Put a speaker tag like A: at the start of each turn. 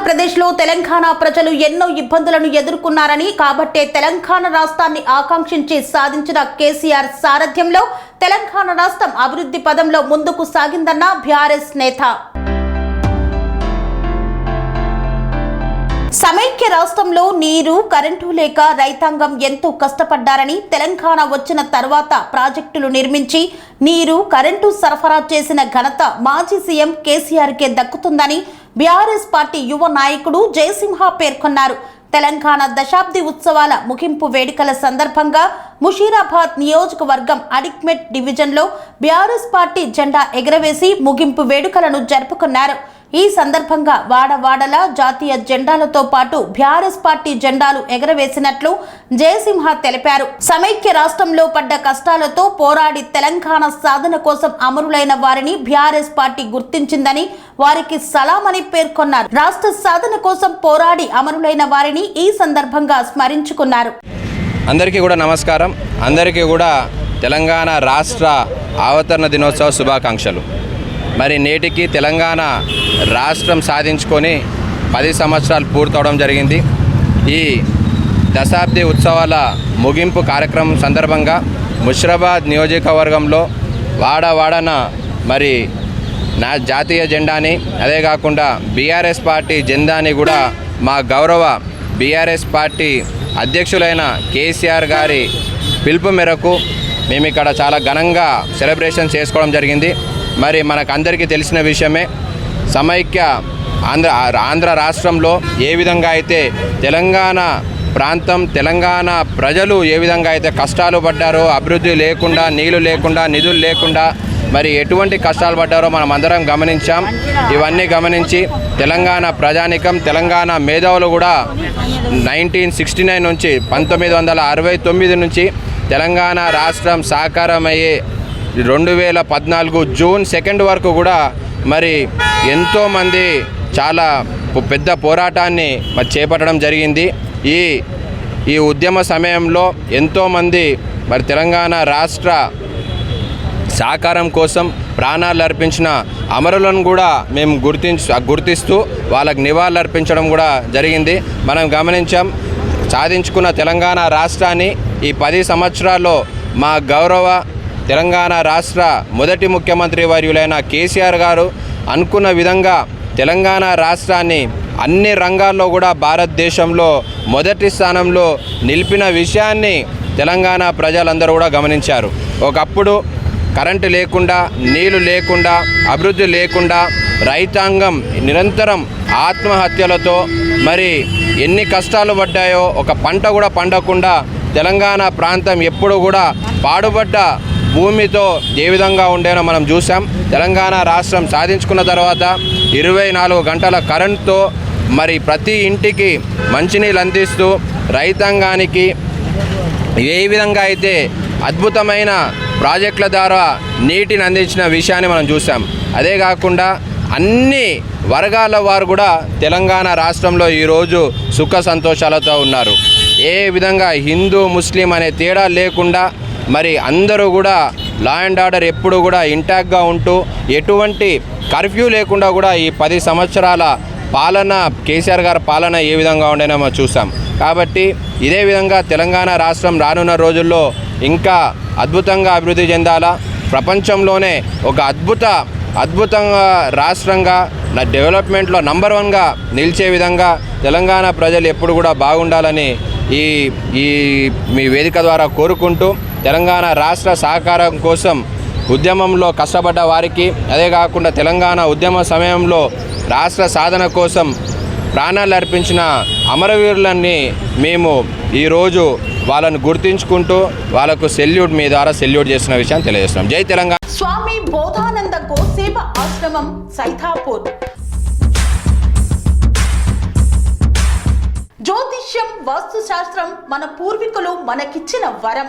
A: ఆంధ్రప్రదేశ్లో తెలంగాణ ప్రజలు ఎన్నో ఇబ్బందులను ఎదుర్కొన్నారని కాబట్టే తెలంగాణ రాష్ట్రాన్ని ఆకాంక్షించి సాధించిన కేసీఆర్ సారథ్యంలో తెలంగాణ రాష్ట్రం అభివృద్ధి పదంలో ముందుకు సాగిందన్న బీఆర్ఎస్ నేత సమైక్య రాష్ట్రంలో నీరు కరెంటు లేక రైతాంగం ఎంతో కష్టపడ్డారని తెలంగాణ వచ్చిన తర్వాత ప్రాజెక్టులు నిర్మించి నీరు కరెంటు సరఫరా చేసిన ఘనత మాజీ సీఎం కేసీఆర్కే దక్కుతుందని బీఆర్ఎస్ పార్టీ యువ నాయకుడు జయసింహ పేర్కొన్నారు తెలంగాణ దశాబ్ది ఉత్సవాల ముగింపు వేడుకల సందర్భంగా ముషీరాబాద్ నియోజకవర్గం అడిక్మెట్ డివిజన్లో బీఆర్ఎస్ పార్టీ జెండా ఎగరవేసి ముగింపు వేడుకలను జరుపుకున్నారు ఈ సందర్భంగా వాడవాడలా జాతీయ జెండాలతో పాటు బీఆర్ఎస్ పార్టీ జెండాలు ఎగరవేసినట్లు జయసింహ తెలిపారు సమైక్య రాష్ట్రంలో పడ్డ కష్టాలతో పోరాడి తెలంగాణ సాధన కోసం అమరులైన వారిని బీఆర్ఎస్ పార్టీ గుర్తించిందని వారికి సలామని పేర్కొన్నారు రాష్ట్ర సాధన కోసం పోరాడి అమరులైన వారిని ఈ సందర్భంగా స్మరించుకున్నారు
B: అందరికీ కూడా నమస్కారం అందరికీ కూడా తెలంగాణ రాష్ట్ర ఆవతరణ దినోత్సవ శుభాకాంక్షలు మరి నేటికి తెలంగాణ రాష్ట్రం సాధించుకొని పది సంవత్సరాలు పూర్తవడం జరిగింది ఈ దశాబ్ది ఉత్సవాల ముగింపు కార్యక్రమం సందర్భంగా ముషరాబాద్ నియోజకవర్గంలో వాడవాడన మరి నా జాతీయ జెండాని అదే కాకుండా బీఆర్ఎస్ పార్టీ జెండాని కూడా మా గౌరవ బీఆర్ఎస్ పార్టీ అధ్యక్షులైన కేసీఆర్ గారి పిలుపు మేరకు మేము ఇక్కడ చాలా ఘనంగా సెలబ్రేషన్ చేసుకోవడం జరిగింది మరి మనకు అందరికీ తెలిసిన విషయమే సమైక్య ఆంధ్ర ఆంధ్ర రాష్ట్రంలో ఏ విధంగా అయితే తెలంగాణ ప్రాంతం తెలంగాణ ప్రజలు ఏ విధంగా అయితే కష్టాలు పడ్డారో అభివృద్ధి లేకుండా నీళ్లు లేకుండా నిధులు లేకుండా మరి ఎటువంటి కష్టాలు పడ్డారో మనం అందరం గమనించాం ఇవన్నీ గమనించి తెలంగాణ ప్రజానికం తెలంగాణ మేధావులు కూడా నైన్టీన్ సిక్స్టీ నైన్ నుంచి పంతొమ్మిది వందల అరవై తొమ్మిది నుంచి తెలంగాణ రాష్ట్రం సాకారమయ్యే రెండు వేల పద్నాలుగు జూన్ సెకండ్ వరకు కూడా మరి ఎంతోమంది చాలా పెద్ద పోరాటాన్ని మరి చేపట్టడం జరిగింది ఈ ఈ ఉద్యమ సమయంలో ఎంతోమంది మరి తెలంగాణ రాష్ట్ర సహకారం కోసం ప్రాణాలు అర్పించిన అమరులను కూడా మేము గుర్తించు గుర్తిస్తూ వాళ్ళకు నివాళులు అర్పించడం కూడా జరిగింది మనం గమనించాం సాధించుకున్న తెలంగాణ రాష్ట్రాన్ని ఈ పది సంవత్సరాల్లో మా గౌరవ తెలంగాణ రాష్ట్ర మొదటి ముఖ్యమంత్రి వర్యులైన కేసీఆర్ గారు అనుకున్న విధంగా తెలంగాణ రాష్ట్రాన్ని అన్ని రంగాల్లో కూడా భారతదేశంలో మొదటి స్థానంలో నిలిపిన విషయాన్ని తెలంగాణ ప్రజలందరూ కూడా గమనించారు ఒకప్పుడు కరెంటు లేకుండా నీళ్లు లేకుండా అభివృద్ధి లేకుండా రైతాంగం నిరంతరం ఆత్మహత్యలతో మరి ఎన్ని కష్టాలు పడ్డాయో ఒక పంట కూడా పండకుండా తెలంగాణ ప్రాంతం ఎప్పుడు కూడా పాడుబడ్డ భూమితో ఏ విధంగా ఉండేనో మనం చూసాం తెలంగాణ రాష్ట్రం సాధించుకున్న తర్వాత ఇరవై నాలుగు గంటల కరెంట్తో మరి ప్రతి ఇంటికి మంచినీళ్ళు అందిస్తూ రైతాంగానికి ఏ విధంగా అయితే అద్భుతమైన ప్రాజెక్టుల ద్వారా నీటిని అందించిన విషయాన్ని మనం చూసాం అదే కాకుండా అన్ని వర్గాల వారు కూడా తెలంగాణ రాష్ట్రంలో ఈరోజు సుఖ సంతోషాలతో ఉన్నారు ఏ విధంగా హిందూ ముస్లిం అనే తేడా లేకుండా మరి అందరూ కూడా లా అండ్ ఆర్డర్ ఎప్పుడు కూడా ఇంటాక్ట్గా ఉంటూ ఎటువంటి కర్ఫ్యూ లేకుండా కూడా ఈ పది సంవత్సరాల పాలన కేసీఆర్ గారి పాలన ఏ విధంగా ఉండేనో మనం చూసాం కాబట్టి ఇదే విధంగా తెలంగాణ రాష్ట్రం రానున్న రోజుల్లో ఇంకా అద్భుతంగా అభివృద్ధి చెందాలా ప్రపంచంలోనే ఒక అద్భుత అద్భుతంగా రాష్ట్రంగా నా డెవలప్మెంట్లో నంబర్ వన్గా నిలిచే విధంగా తెలంగాణ ప్రజలు ఎప్పుడు కూడా బాగుండాలని ఈ ఈ మీ వేదిక ద్వారా కోరుకుంటూ తెలంగాణ రాష్ట్ర సహకారం కోసం ఉద్యమంలో కష్టపడ్డ వారికి అదే కాకుండా తెలంగాణ ఉద్యమ సమయంలో రాష్ట్ర సాధన కోసం ప్రాణాలు అర్పించిన అమరవీరులన్నీ మేము ఈరోజు వాళ్ళను గుర్తించుకుంటూ వాళ్ళకు సెల్యూట్ మీ ద్వారా సెల్యూట్ చేసిన విషయాన్ని తెలియజేస్తున్నాం జై తెలంగాణ
C: స్వామి బోధానంద గోసేవ ఆశ్రమం సైతాపూర్ జ్యోతిష్యం వాస్తుశాస్త్రం మన పూర్వీకులు మనకిచ్చిన వరం